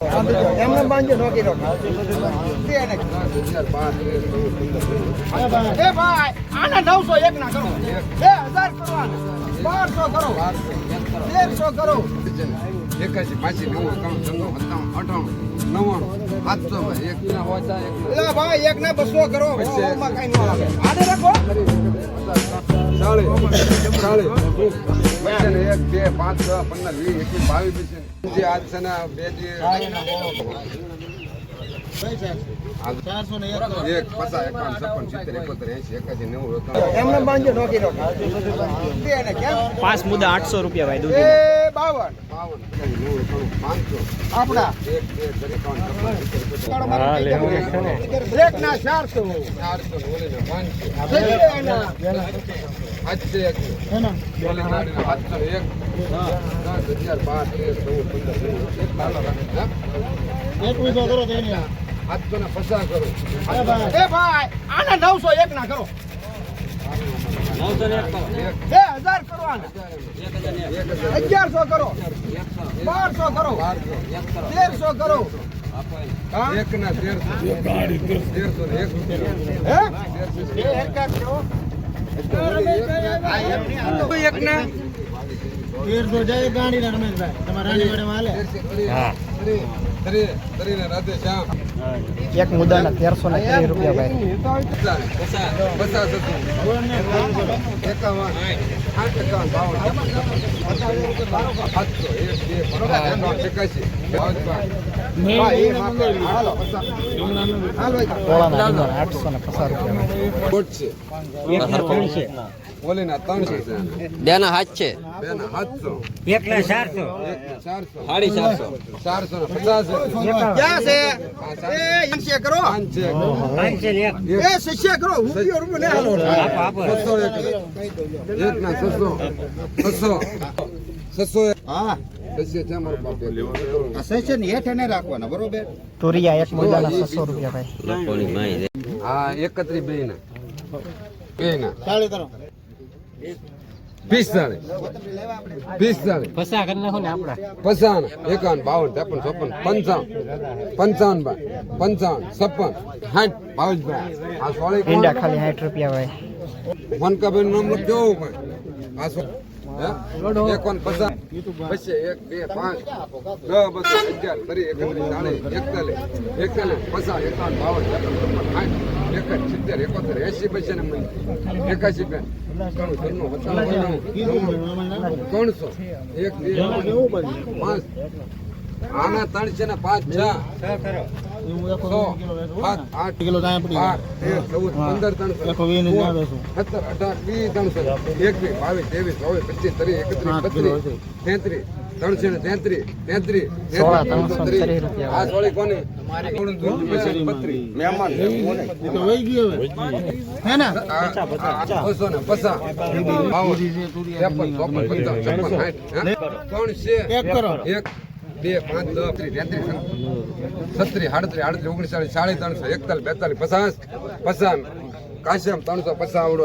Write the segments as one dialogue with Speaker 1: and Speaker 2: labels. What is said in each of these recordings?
Speaker 1: એમને બાંધજો નોકી એ ભાઈ આને નવસો એક ના કરો. બે હજાર કરવાના. કરો.
Speaker 2: એકાશી પાછી નેવું એકાણું ચંદો સત્તાણું અઠાણું નવ્વાણું સાતસો ભાઈ એક. ના ઓછા એક. ના
Speaker 1: ભાઈ એક ના બસો કરો. ઓમાં કઈ ન આને રાખો.
Speaker 2: એક બે પાંચ છ પંદર વીસ એકવીસ બાવીસ બચ્ચા જે આજ છે ને બે
Speaker 3: પાંચ મુદ્દા આઠસો રૂપિયા ભાઈ દૂધી
Speaker 1: બાવન. આપણા. બ્રેક ના? ચારસો
Speaker 2: ચારસો ને ઓલીને પાંચસો.
Speaker 1: એના.
Speaker 2: સાતસો ને ને પચાસ કરો?
Speaker 1: એ ભાઈ. આને નવસો એક ના કરો.
Speaker 2: એક
Speaker 1: બે હજાર કરવાના અગિયારસો કરો. બારસો કરો. તેરસો કરો?
Speaker 2: એક ના તેરસો. તેરસો ને એક
Speaker 1: હે? બે હરકત કરો. ના
Speaker 3: હા
Speaker 2: તરી તરી તરીને રાધે શ્યામ
Speaker 3: એક મુદ્દાના તેરસો ને ત્રીસ રૂપિયા ભાઈ
Speaker 2: પચાસ બે
Speaker 3: આઠસો ને પચાસ રૂપિયા
Speaker 2: છે ઓલીના ત્રણસો છે
Speaker 4: બેના હાથ છે
Speaker 2: બેના સાતસો.
Speaker 3: એક ને ચારસો.
Speaker 4: સાડી ચારસો.
Speaker 2: ચારસો ને પચાસ.
Speaker 1: ક્યાં છે? એ કરો.
Speaker 2: પાંચ
Speaker 1: એ શિષ્ય કરો. રૂપિયો રૂપિયો ને હાલો.
Speaker 2: છસો એક. એક ના છસો. છસો. છસો એક.
Speaker 1: હા.
Speaker 2: એકત્રીસ બે ના બે ના પિસ્તાળીસ પિસ્તાળીસ
Speaker 3: પૈસા કરી નાખો ને આપડા
Speaker 2: પચાસ એકાવન બાવન ત્રેપન ચોપન પંચાવન. પંચાવન બાય પંચાવન છપ્પન સાઠ બાય આ સોળી
Speaker 3: ઈંડા ખાલી સાઠ રૂપિયા ભાઈ
Speaker 2: વનકાબેન નામ લખજો ભાઈ આ સો એકોન પચાસ. પછી એક બે પાંચ દસ બસો અગિયાર તરી એકત્રીસ ચાલીસ એકતાલીસ એકતાલીસ પચાસ એકાવન બાવન ત્રેપન ચોપન સાઠ. એકસઠ સિત્તેર એકોતેર એસી પછી ને બેન ઘરનું પચાસ ત્રણસો એક પાંચ આના ત્રણસો ને પાંચ છ છ એકવીસ બાવીસ ત્રેવીસ ચોવીસ પચીસ ત્રીસ એકત્રીસ બત્રીસ તેત્રીસ ત્રણસો ને તેત્રીસ તેત્રીસ. આ સોળી કોની?
Speaker 1: એક
Speaker 2: બે પાંચ દસ છત્રીસ આડત્રીસ આડત્રીસ ઓગણચાળીસ સાડી ત્રણસો એકતાલીસ બેતાલીસ પચાસ પચાસ કાશ્યમ ત્રણસો પચાસ આવડો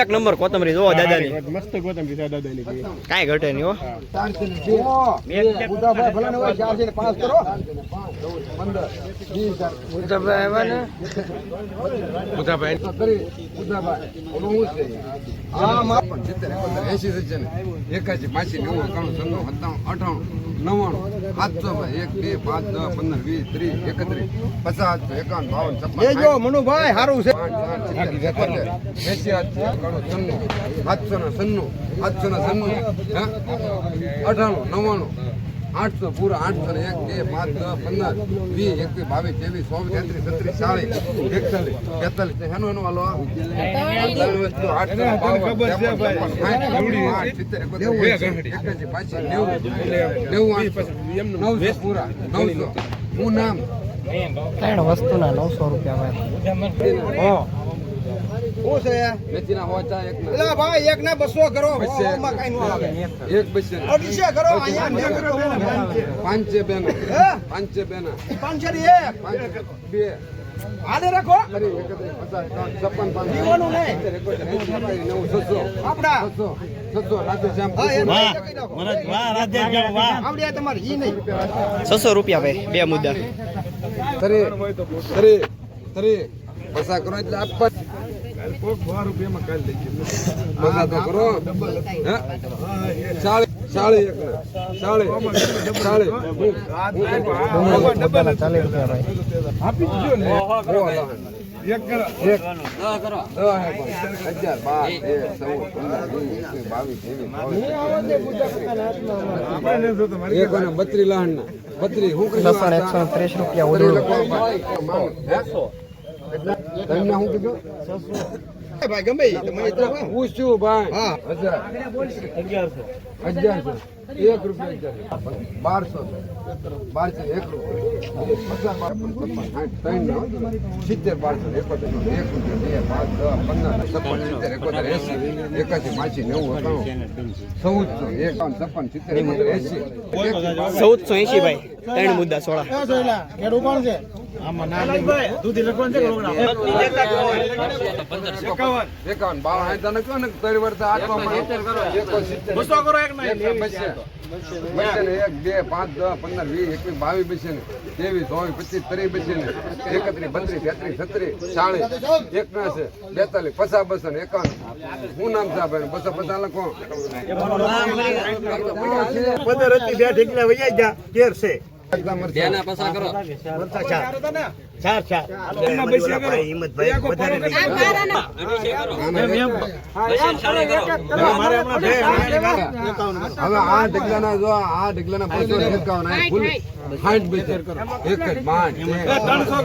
Speaker 3: એક નંબર કોથમરી જોવો દાદાની. કાંઈ ઘટે નહીં હો.
Speaker 1: પાંચ
Speaker 2: ઓલું હું છે? હા માપન સિત્તેર, એકોતેર એસી છે ને પાછી નેવું, એકાણું અઠાણું. નવ્વાણું સાતસો ભાઈ એક બે પાંચ દસ પંદર વીસ ત્રીસ એકત્રીસ પચાસ એકાવન બાવન છપ્પન
Speaker 1: જો મનુભાઈ સારું છે.
Speaker 2: સાતસો ને સન્નું સાતસો ને સન્નું અઠાણું નવ્વાણું આઠસો પૂરા આઠસો ને એક બે પાંચ દસ પંદર વીસ એકવીસ બાવીસ ત્રેવીસ ચોવીસ તેત્રીસ છત્રીસ ચાલીસ એકતાલીસ બેતાલીસ એનું એનું હાલો નવસો પૂરા નવસો. હું નામ?
Speaker 3: ત્રણ વસ્તુના નવસો રૂપિયા
Speaker 1: શું છે?
Speaker 2: મેથીના હોચા એક ના.
Speaker 1: ભાઈ એક ના બસો કરો
Speaker 2: બસો.
Speaker 1: ઓમાં કઈ નો આવે.
Speaker 2: એક બસે
Speaker 1: અઢીસો કરો અહીંયા ને કરો
Speaker 2: પાંચે બેના. પાંચે બેના.
Speaker 1: પાંચસો ની એક.
Speaker 2: પાંચ બે.
Speaker 1: હાલે રાખો.
Speaker 2: છપ્પન પાંચ. છસો.
Speaker 1: આપડા
Speaker 2: છસો
Speaker 3: રૂપિયા ભાઈ બે મુદ્દા.
Speaker 2: તરી તરી તરી પૈસા કરો એટલે આપવા. બત્રી લહણ ના બત્રી હું
Speaker 3: એકસો ત્રીસ રૂપિયા
Speaker 2: તમને કીધું
Speaker 1: ભાઈ ગમે.
Speaker 2: પૂછ્યું ભાઈ.
Speaker 1: હા.
Speaker 2: હજાર. અગિયારસો. એક રૂપિયા બારસો બારસો એક રૂપિયા સિત્તેર બારસો એકોતેર એક રૂપિયા. બે પાંચ દસ પંદર છપ્પન સિત્તેર એકોતેર એસી એકાસી નેવું એકાણું ચૌદસો એકાવન છપ્પન સિત્તેર એકોતેર એસી
Speaker 3: ચૌદસો એસી ભાઈ ત્રણ મુદ્દા સોળા
Speaker 2: એકો બે પાંચ દસ પંદર વીસ એકવીસ બાવીસ બસે ને. ત્રેવીસ ચોવીસ પચીસ ત્રીસ બસે ને. એકત્રીસ બત્રીસ તેત્રીસ છત્રીસ ચાલીસ એક બેતાલીસ પચાસ બસો ને એકાવન. શું નામ સાહેબ બસો પચાસ લખો.
Speaker 1: પંદર હતી બે ઢીકલા વૈયા ગયા. તેર છે.
Speaker 4: કરો.
Speaker 2: હવે આ ઢગલાના જો આ ઢગલાના બસો ને એકાવન ફૂલ સાઠ કરો. એક જ પાંચ ત્રણસો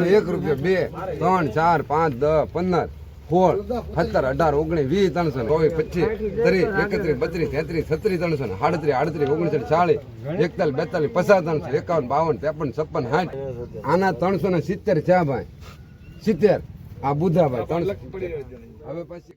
Speaker 2: ને એક રૂપિયા બે ત્રણ ચાર પાંચ દસ પંદર. સોળ સત્તર, અઢાર, ઓગણીસ, વીસ, ત્રણસો ચોવીસ, પચીસ, ત્રીસ, એકત્રીસ, બત્રીસ, તેત્રીસ, છત્રીસ, ત્રણસો ને સાડત્રીસ, આડત્રીસ, ઓગણીસ ચાલીસ, એકતાલીસ, બેતાલીસ, પચાસ, ત્રણસો, એકાવન, બાવન, ત્રેપન, છપ્પન, સાઠ, આના ત્રણસો ને સિત્તેર છે ભાઈ. સિત્તેર. આ બુધાભાઈ ત્રણસો. હવે પછી